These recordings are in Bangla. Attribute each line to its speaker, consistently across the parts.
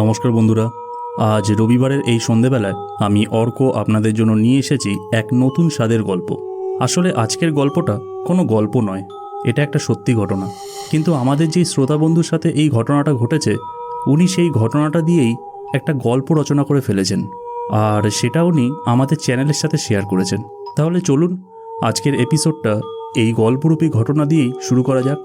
Speaker 1: নমস্কার বন্ধুরা, আজ রবিবারের এই সন্ধেবেলায় আমি অর্ক আপনাদের জন্য নিয়ে এসেছি এক নতুন স্বাদের গল্প। আসলে আজকের গল্পটা কোনো গল্প নয়, এটা একটা সত্যি ঘটনা। কিন্তু আমাদের যেই শ্রোতা বন্ধুর সাথে এই ঘটনাটা ঘটেছে, উনি সেই ঘটনাটা দিয়েই একটা গল্প রচনা করে ফেলেছেন। আর সেটা উনি আমাদের চ্যানেলের সাথে শেয়ার করেছেন। তাহলে চলুন, আজকের এপিসোডটা এই গল্পরূপী ঘটনা দিয়েই শুরু করা যাক।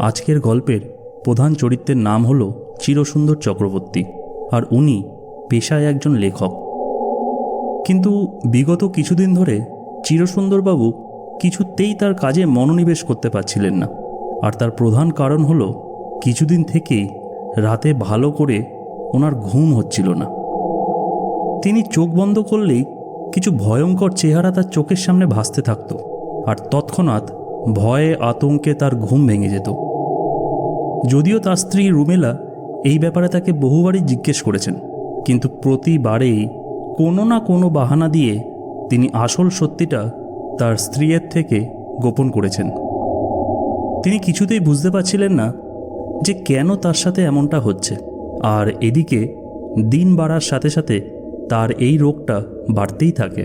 Speaker 1: আজকের গল্পের প্রধান চরিত্রের নাম হল চিরসুন্দর চক্রবর্তী আর উনি পেশায় একজন লেখক। কিন্তু বিগত কিছুদিন ধরে চিরসুন্দরবাবু কিছুতেই তার কাজে মনোনিবেশ করতে পারছিলেন না। আর তার প্রধান কারণ হলো কিছুদিন থেকেই রাতে ভালো করে ওনার ঘুম হচ্ছিল না। তিনি চোখ বন্ধ করলেই কিছু ভয়ঙ্কর চেহারা তার চোখের সামনে ভাসতে থাকত, আর তৎক্ষণাৎ ভয়ে আতঙ্কে তার ঘুম ভেঙে যেত। যদিও তার স্ত্রী রুমেলা এই ব্যাপারে তাকে বহুবারই জিজ্ঞেস করেছেন, কিন্তু প্রতিবারেই কোনো না কোনো বাহানা দিয়ে তিনি আসল সত্যিটা তার স্ত্রীয়ের থেকে গোপন করেছেন। তিনি কিছুতেই বুঝতে পারছিলেন না যে কেন তার সাথে এমনটা হচ্ছে, আর এদিকে দিন বাড়ার সাথে সাথে তার এই রোগটা বাড়তেই থাকে।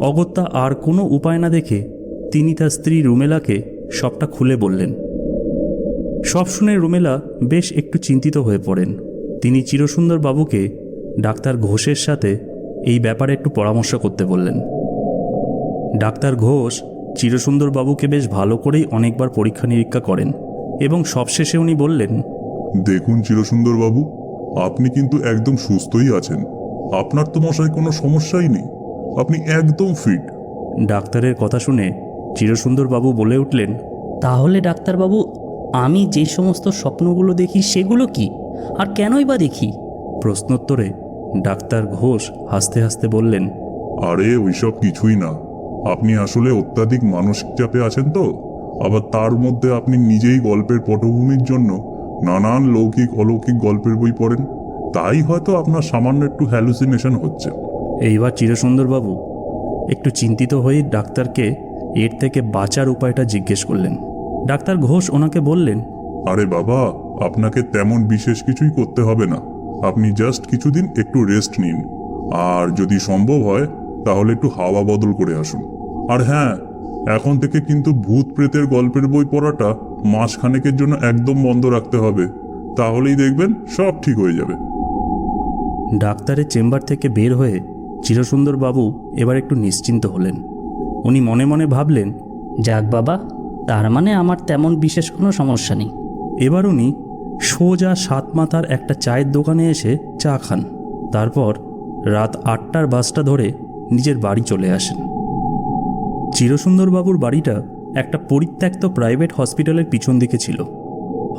Speaker 1: অগত্যা আর কোনো উপায় না দেখে তিনি তার স্ত্রী রুমেলাকে সবটা খুলে বললেন। সব শুনে রুমেলা বেশ একটু চিন্তিত হয়ে পড়েন। তিনি চিরসুন্দর বাবুকে ডাক্তার ঘোষের সাথে এই ব্যাপারে একটু পরামর্শ করতে বললেন। ডাক্তার ঘোষ চিরসুন্দর বাবুকে বেশ ভালো করেই অনেকবার পরীক্ষা নিরীক্ষা করেন এবং সবশেষে উনি বললেন,
Speaker 2: দেখুন চিরসুন্দর বাবু, আপনি কিন্তু একদম সুস্থই আছেন। আপনার তো মশাই কোনো সমস্যাই নেই। আপনি একদম ফিট
Speaker 1: ডাক্তারের কথা শুনে চিরসুন্দর বাবু বলে উঠলেন
Speaker 3: তাহলে ডাক্তারবাবু আমি যে সমস্ত স্বপ্নগুলো দেখি সেগুলো কি? আর কেনই বা দেখি?
Speaker 1: প্রশ্নোত্তরে ডাক্তার ঘোষ হাসতে হাসতে বললেন
Speaker 2: আরে ওইসব কিছুই না। আপনি আসলে অত্যাধিক মানসিক চাপে আছেন তো। আবার তার মধ্যে আপনি নিজেই গল্পের পটভূমির জন্য নানান লৌকিক অলৌকিক গল্পের বই পড়েন। তাই হয়তো আপনার সামান্য একটু হ্যালুসিনেশন হচ্ছে।
Speaker 1: এইবার চিরসুন্দরবাবু একটু চিন্তিত হয়ে ডাক্তারকে এর থেকে বাঁচার উপায়টা জিজ্ঞেস করলেন। ডাক্তার ঘোষ ওনাকে বললেন
Speaker 2: আরে বাবা আপনাকে তেমন বিশেষ কিছুই করতে হবে না। আপনি জাস্ট কিছুদিন একটু রেস্ট নিন। আর যদি সম্ভব হয় তাহলে একটু হাওয়া বদল করে আসুন। আর হ্যাঁ এখন থেকে কিন্তু ভূত প্রেতের গল্পের বই পড়াটা মাসখানেকের জন্য একদম বন্ধ রাখতে হবে। তাহলেই দেখবেন সব ঠিক হয়ে যাবে।
Speaker 1: ডাক্তারের চেম্বার থেকে বের হয়ে চিরসুন্দর বাবু এবার একটু নিশ্চিন্ত হলেন। উনি মনে মনে ভাবলেন
Speaker 3: যাক বাবা তার মানে আমার তেমন বিশেষ কোনো সমস্যা নেই।
Speaker 1: এবার উনি সোজা সাত মাথার একটা চায়ের দোকানে এসে চা খান। তারপর রাত আটটার বাসটা ধরে নিজের বাড়ি চলে আসেন। চিরসুন্দরবাবুর বাড়িটা একটা পরিত্যক্ত প্রাইভেট হসপিটালের পিছন দিকে ছিল।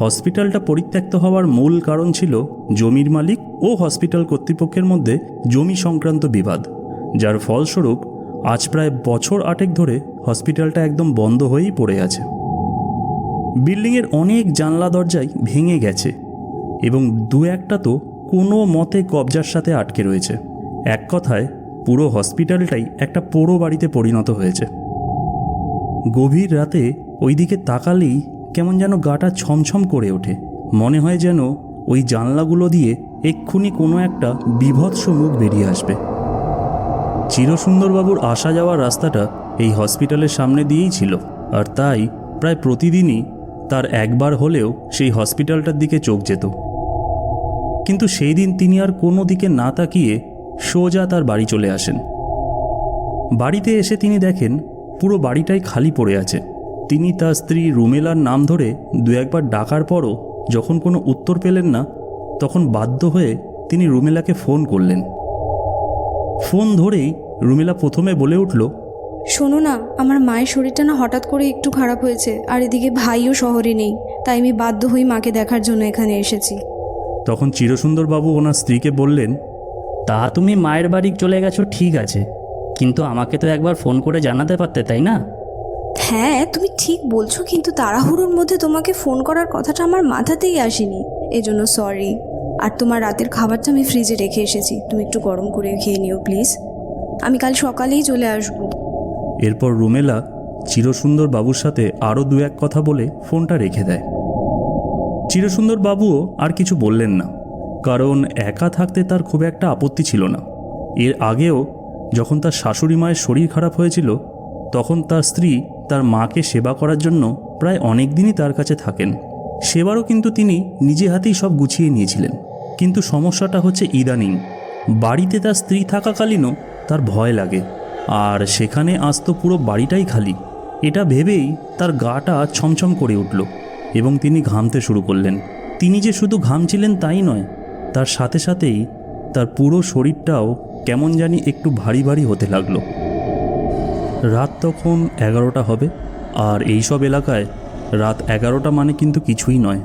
Speaker 1: হসপিটালটা পরিত্যক্ত হওয়ার মূল কারণ ছিল জমির মালিক ও হসপিটাল কর্তৃপক্ষের মধ্যে জমি সংক্রান্ত বিবাদ, যার ফলস্বরূপ আজ প্রায় বছর আটেক ধরে হসপিটালটা একদম বন্ধ হয়েই পড়ে আছে। বিল্ডিংয়ের অনেক জানলা দরজাই ভেঙে গেছে এবং দু একটা তো কোনো মতে কবজার সাথে আটকে রয়েছে। এক কথায়, পুরো হসপিটালটাই একটা পোড়ো বাড়িতে পরিণত হয়েছে। গভীর রাতে ওইদিকে তাকালেই কেমন যেন গাটা ছমছম করে ওঠে। মনে হয় যেন ওই জানলাগুলো দিয়ে এক্ষুনি কোনো একটা বিভৎস মুখ বেরিয়ে আসবে। চিরসুন্দরবাবুর আসা যাওয়ার রাস্তাটা এই হসপিটালের সামনে দিয়েই ছিল, আর তাই প্রায় প্রতিদিনই তার একবার হলেও সেই হসপিটালটার দিকে চোখ যেত। কিন্তু সেই দিন তিনি আর কোনো দিকে না তাকিয়ে সোজা তার বাড়ি চলে আসেন। বাড়িতে এসে তিনি দেখেন পুরো বাড়িটাই খালি পড়ে আছে। তিনি তার স্ত্রী রুমেলার নাম ধরে দু একবার ডাকার পরও যখন কোনো উত্তর পেলেন না তখন বাধ্য হয়ে তিনি রুমেলাকে ফোন করলেন। ফোন ধরেই রুমেলা প্রথমে বলে উঠল
Speaker 4: শোনো না আমার মায়ের শরীরটা না হঠাৎ করে একটু খারাপ হয়েছে আর এদিকে ভাইও শহরে নেই তাই আমি বাধ্য হই মাকে দেখার জন্য এখানে এসেছি।
Speaker 1: তখন চিরসুন্দরবাবু ওনার স্ত্রীকে বললেন
Speaker 3: তা তুমি মায়ের বাড়ি চলে গেছো ঠিক আছে কিন্তু আমাকে তো একবার ফোন করে জানাতে পারতে তাই না?
Speaker 4: হ্যাঁ তুমি ঠিক বলছো, কিন্তু তাড়াহুড়োর মধ্যে তোমাকে ফোন করার কথাটা আমার মাথাতেই আসেনি। এজন্য সরি আর তোমার রাতের খাবারটা আমি ফ্রিজে রেখে এসেছি। তুমি একটু গরম করে খেয়ে নিও প্লিজ আমি কাল সকালেই চলে আসব।
Speaker 1: এরপর রুমেলা চিরসুন্দর বাবুর সাথে আরও দু এক কথা বলে ফোনটা রেখে দেয়। চিরসুন্দর বাবুও আর কিছু বললেন না। কারণ একা থাকতে তার খুব একটা আপত্তি ছিল না। এর আগেও যখন তার শাশুড়ি মায়ের শরীর খারাপ হয়েছিল, তখন তার স্ত্রী তার মাকে সেবা করার জন্য প্রায় অনেক দিনই তার কাছে থাকেন। সেবারও কিন্তু তিনি নিজে হাতেই সব গুছিয়ে নিয়েছিলেন। কিন্তু সমস্যাটা হচ্ছে ইদানিং। বাড়িতে তার স্ত্রী থাকাকালীনও তার ভয় লাগে। আর সেখানে আজ তো পুরো বাড়িটাই খালি। এটা ভেবেই তার গাটা ছমছম করে উঠল এবং তিনি ঘামতে শুরু করলেন। তিনি যে শুধু ঘামছিলেন তাই নয়, তার সাথে সাথেই তার পুরো শরীরটাও কেমন জানি একটু ভারী ভারী হতে লাগল। রাত তখন এগারোটা হবে, আর এইসব এলাকায় রাত এগারোটা মানে কিন্তু কিছুই নয়।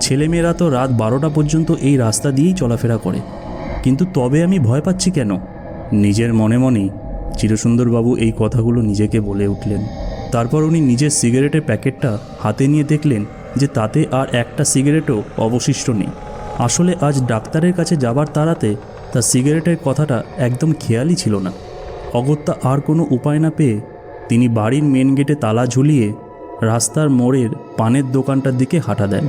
Speaker 1: ছেলেমেয়েরা তো রাত বারোটা পর্যন্ত এই রাস্তা দিয়েই চলাফেরা করে। কিন্তু তবে আমি ভয় পাচ্ছি কেন? নিজের মনে মনেই চিরসুন্দরবাবু এই কথাগুলো নিজেকে বলে উঠলেন। তারপর উনি নিজের সিগারেটের প্যাকেটটা হাতে নিয়ে দেখলেন যে তাতে আর একটা সিগারেটও অবশিষ্ট নেই। আসলে আজ ডাক্তারের কাছে যাবার তাড়াতে তার সিগারেটের কথাটা একদম খেয়ালই ছিল না। অগত্যা আর কোনো উপায় না পেয়ে তিনি বাড়ির মেন গেটে তালা ঝুলিয়ে রাস্তার মোড়ের পানের দোকানটার দিকে হাঁটা দেন।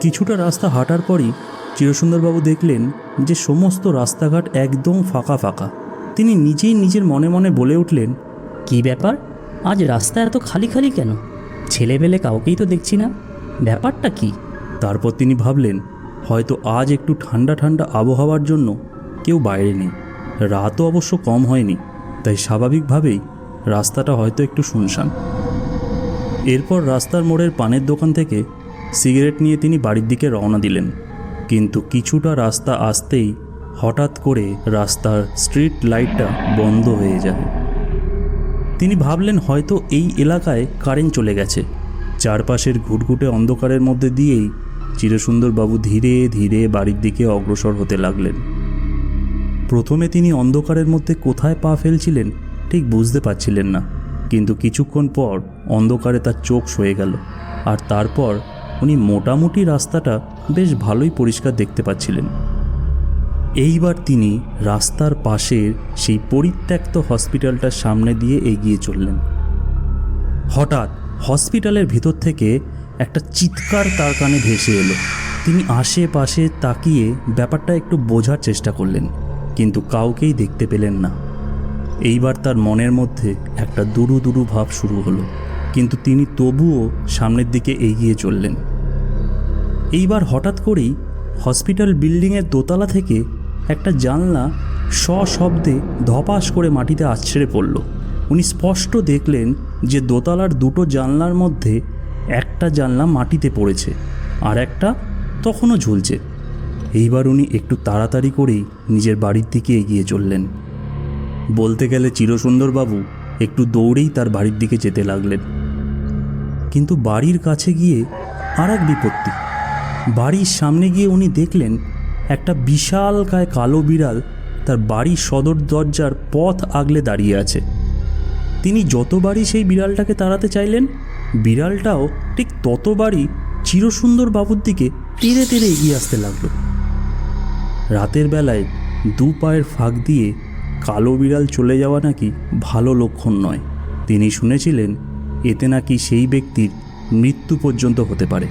Speaker 1: কিছুটা রাস্তা হাঁটার পরই চিরসুন্দরবাবু দেখলেন যে সমস্ত রাস্তাঘাট একদম ফাঁকা ফাঁকা। তিনি নিজেই নিজের মনে মনে বলে উঠলেন
Speaker 3: কি ব্যাপার? আজ রাস্তা এত খালি খালি কেন? ছেলেবেলে কাউকেই তো দেখছি না। ব্যাপারটা কি?
Speaker 1: তারপর তিনি ভাবলেন হয়তো আজ একটু ঠান্ডা ঠান্ডা আবহাওয়ার জন্য কেউ বাইরে নেই। রাতও অবশ্য কম হয়নি, তাই স্বাভাবিকভাবেই রাস্তাটা হয়তো একটু শুনশান। এরপর রাস্তার মোড়ের পানের দোকান থেকে সিগারেট নিয়ে তিনি বাড়ির দিকে রওনা দিলেন। কিন্তু কিছুটা রাস্তা আসতেই হঠাৎ করে রাস্তার স্ট্রিট লাইটটা বন্ধ হয়ে যায়। তিনি ভাবলেন হয়তো এই এলাকায় কারেন্ট চলে গেছে। চারপাশের ঘুটঘুটে অন্ধকারের মধ্যে দিয়েই চিরসুন্দরবাবু ধীরে ধীরে বাড়ির দিকে অগ্রসর হতে লাগলেন। প্রথমে তিনি অন্ধকারের মধ্যে কোথায় পা ফেলছিলেন ঠিক বুঝতে পারছিলেন না। কিন্তু কিছুক্ষণ পর অন্ধকারে তার চোখ সয়ে গেল আর তারপর উনি মোটামুটি রাস্তাটা বেশ ভালোই পরিষ্কার দেখতে পাচ্ছিলেন। এইবার তিনি রাস্তার পাশের সেই পরিত্যক্ত হসপিটালটার সামনে দিয়ে এগিয়ে চললেন। হঠাৎ হসপিটালের ভিতর থেকে একটা চিৎকার তার কানে ভেসে এলো। তিনি আশেপাশে তাকিয়ে ব্যাপারটা একটু বোঝার চেষ্টা করলেন। কিন্তু কাউকেই দেখতে পেলেন না। এইবার তার মনের মধ্যে একটা দুরু দুরু ভাব শুরু হলো, কিন্তু তিনি তবুও সামনের দিকে এগিয়ে চললেন। এইবার হঠাৎ করেই হসপিটাল বিল্ডিংয়ের দোতলা থেকে একটা জানলা সশব্দে ধপাস করে মাটিতে আছড়ে পড়ল। উনি স্পষ্ট দেখলেন যে দোতলার দুটো জানলার মধ্যে একটা জানলা মাটিতে পড়েছে আর একটা তখনও ঝুলছে। এইবার উনি একটু তাড়াতাড়ি করেই নিজের বাড়ির দিকে এগিয়ে চললেন। বলতে গেলে চিরসুন্দরবাবু একটু দৌড়েই তার বাড়ির দিকে যেতে লাগলেন। কিন্তু বাড়ির কাছে গিয়ে আর এক বিপত্তি। বাড়ির সামনে গিয়ে উনি দেখলেন একটা বিশাল কায় কালো বিড়াল তার বাড়ির সদর দরজার পথ আগলে দাঁড়িয়ে আছে। তিনি যতবারই সেই বিড়ালটাকে তাড়াতে চাইলেন, বিড়ালটাও ঠিক ততবারই চিরসুন্দর বাবুর দিকে টেনে টেনে এগিয়ে আসতে লাগল। রাতের বেলায় দু পায়ের ফাঁক দিয়ে কালো বিড়াল চলে যাওয়া নাকি ভালো লক্ষণ নয়। তিনি শুনেছিলেন, এতে নাকি সেই ব্যক্তির মৃত্যু পর্যন্ত হতে পারে।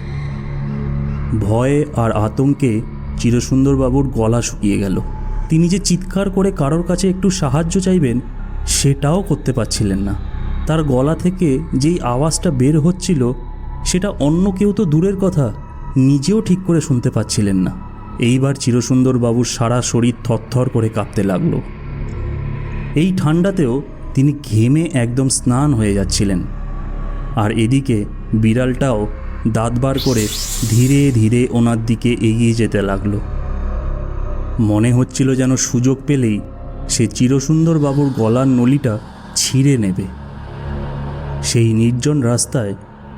Speaker 1: ভয়ে আর আতঙ্কে চিরসুন্দরবাবুর গলা শুকিয়ে গেল। তিনি যে চিৎকার করে কারোর কাছে একটু সাহায্য চাইবেন, সেটাও করতে পারছিলেন না। তার গলা থেকে যেই আওয়াজটা বের হচ্ছিল, সেটা অন্য কেউ তো দূরের কথা, নিজেও ঠিক করে শুনতে পাচ্ছিলেন না। এইবার চিরসুন্দরবাবুর সারা শরীর থরথর করে কাঁপতে লাগল। এই ঠান্ডাতেও তিনি ঘেমে একদম স্নান হয়ে যাচ্ছিলেন। আর এদিকে বিড়ালটাও দাঁত বার করে ধীরে ধীরে ওনার দিকে এগিয়ে যেতে লাগল। মনে হচ্ছিল যেন সুযোগ পেলেই সে চিরসুন্দর বাবুর গলার নলিটা ছিঁড়ে নেবে। সেই নির্জন রাস্তায়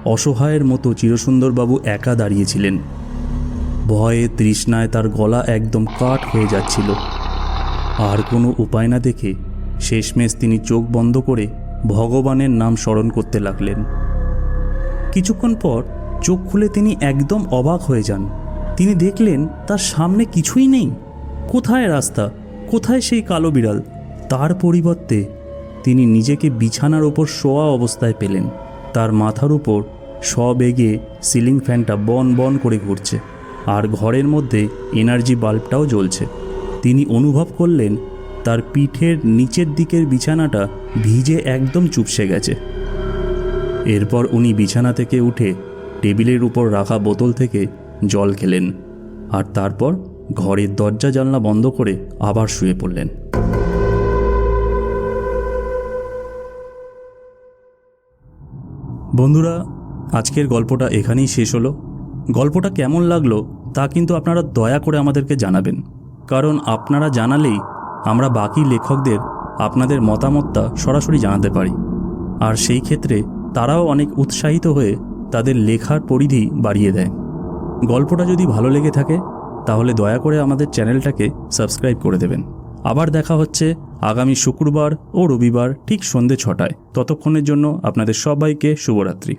Speaker 1: অসহায়ের মতো চিরসুন্দরবাবু একা দাঁড়িয়েছিলেন ভয়ে তৃষ্ণায় তার গলা একদম কাঠ হয়ে যাচ্ছিল। আর কোনো উপায় না দেখে শেষমেশ তিনি চোখ বন্ধ করে ভগবানের নাম স্মরণ করতে লাগলেন। কিছুক্ষণ পর চোখ খুলে তিনি একদম অবাক হয়ে যান। তিনি দেখলেন তার সামনে কিছুই নেই। কোথায় রাস্তা? কোথায় সেই কালো বিড়াল? তার পরিবর্তে তিনি নিজেকে বিছানার ওপর শোয়া অবস্থায় পেলেন। তার মাথার উপর সবেগে সিলিং ফ্যানটা বন বন করে ঘুরছে। আর ঘরের মধ্যে এনার্জি বাল্বটাও জ্বলছে। তিনি অনুভব করলেন, তার পিঠের নিচের দিকের বিছানাটা ভিজে একদম চুপসে গেছে। এরপর উনি বিছানা থেকে উঠে টেবিলের উপর রাখা বোতল থেকে জল খেলেন আর তারপর ঘরের দরজা জানলা বন্ধ করে আবার শুয়ে পড়লেন। বন্ধুরা, আজকের গল্পটা এখানেই শেষ হলো। গল্পটা কেমন লাগল তা কিন্তু আপনারা দয়া করে আমাদেরকে জানাবেন। কারণ আপনারা জানালেই আমরা বাকি লেখকদের আপনাদের মতামতটা সরাসরি জানাতে পারি। আর সেই ক্ষেত্রে তারাও অনেক উৎসাহিত হয়ে তাদের লেখার পরিধি বাড়িয়ে দেয়। গল্পটা যদি ভালো লেগে থাকে, তাহলে দয়া করে আমাদের চ্যানেলটাকে সাবস্ক্রাইব করে দেবেন। আবার দেখা হচ্ছে আগামী শুক্রবার ও রবিবার ঠিক সন্ধে ছটায়। ততক্ষণের জন্য আপনাদের সবাইকে শুভরাত্রি।